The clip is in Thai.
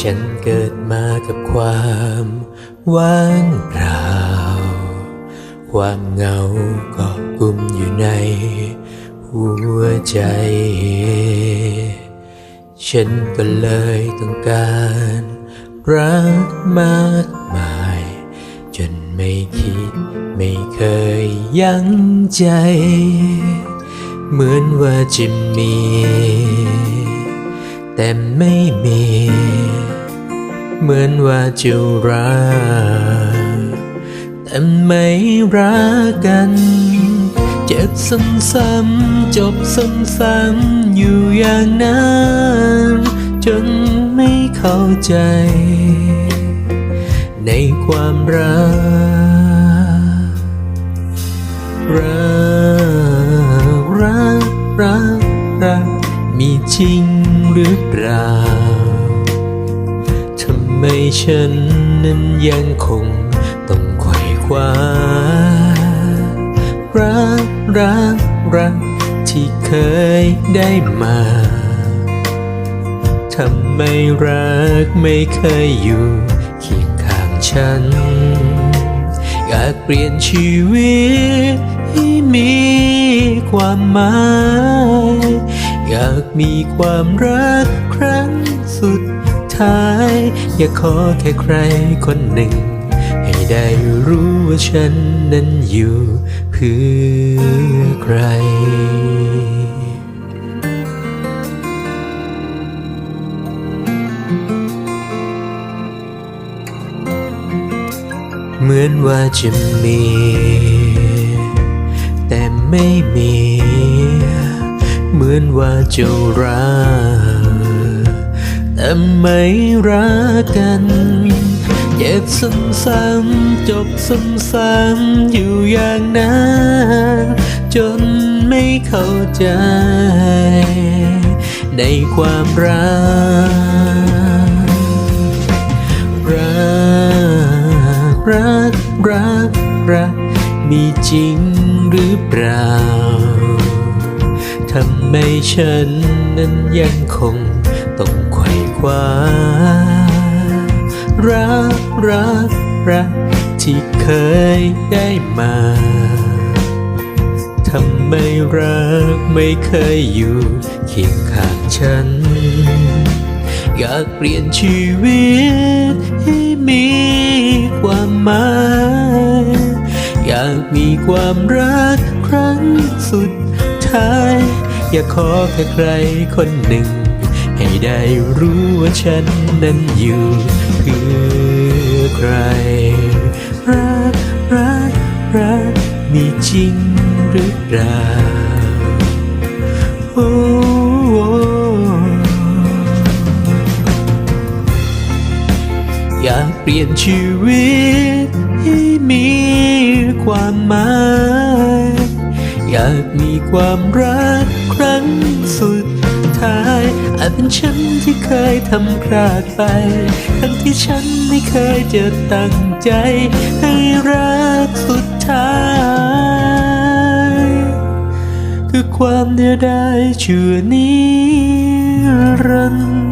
ฉันเกิดมากับความว่างเปล่า ความเหงาก็กุมอยู่ในหัวใจ ฉันก็เลยต้องการรักมากมาย จนไม่คิดไม่เคยยั้งใจ เหมือนว่าจะมี แต่ไม่มี เหมือนว่าจะรักแต่ไม่รักกัน เจ็บซ้ำๆจบซ้ำๆอยู่อย่างนั้น จนไม่เข้าใจ ในความรัก รัก รัก รัก รัก มีจริง หรือเปล่าทำไมฉันนั้นยังคงต้องไขว่คว้า รักรักรักที่เคยได้มาทำไมรักไม่เคยอยู่เคียงข้างฉัน อยากเปลี่ยนชีวิตให้มีความหมาย อยากมีความรักครั้งสุดท้าย อยากขอแค่ใครคนหนึ่ง ให้ได้รู้ว่าฉันนั้นอยู่เพื่อใครเหมือนว่าจะมี แต่ไม่มี เหมือนว่าจะรักแต่ไม่รักกันเจ็บซ้ำๆจบซ้ำๆอยู่อย่างนั้นจนไม่เข้าใจ ในความรัก รัก รัก รัก รัก มีจริงหรือเปล่า ทำไมฉันนั้นยังคงต้องไขว่คว้า รักรักรักที่เคยได้มาทำไมรักไม่เคยอยู่เคียงข้างฉัน อยากเปลี่ยนชีวิตให้มีความหมาย อยากมีความรักครั้งสุดท้าย อยากขอแค่ใครคนหนึ่ง ให้ได้รู้ว่าฉันนั้นอยู่เพื่อใคร รัก รัก รัก มีจริงหรือเปล่าโอ้โอยากเปลี่ยนชีวิตให้มีความหมายากมีความรักครั้งสุดท้าย อาจเป็นฉันที่เคยทำพลาดไป ทั้งที่ฉันไม่เคยจะตั้งใจ ให้รักสุดท้าย คือความเดียวดายชั่วนิรันดร์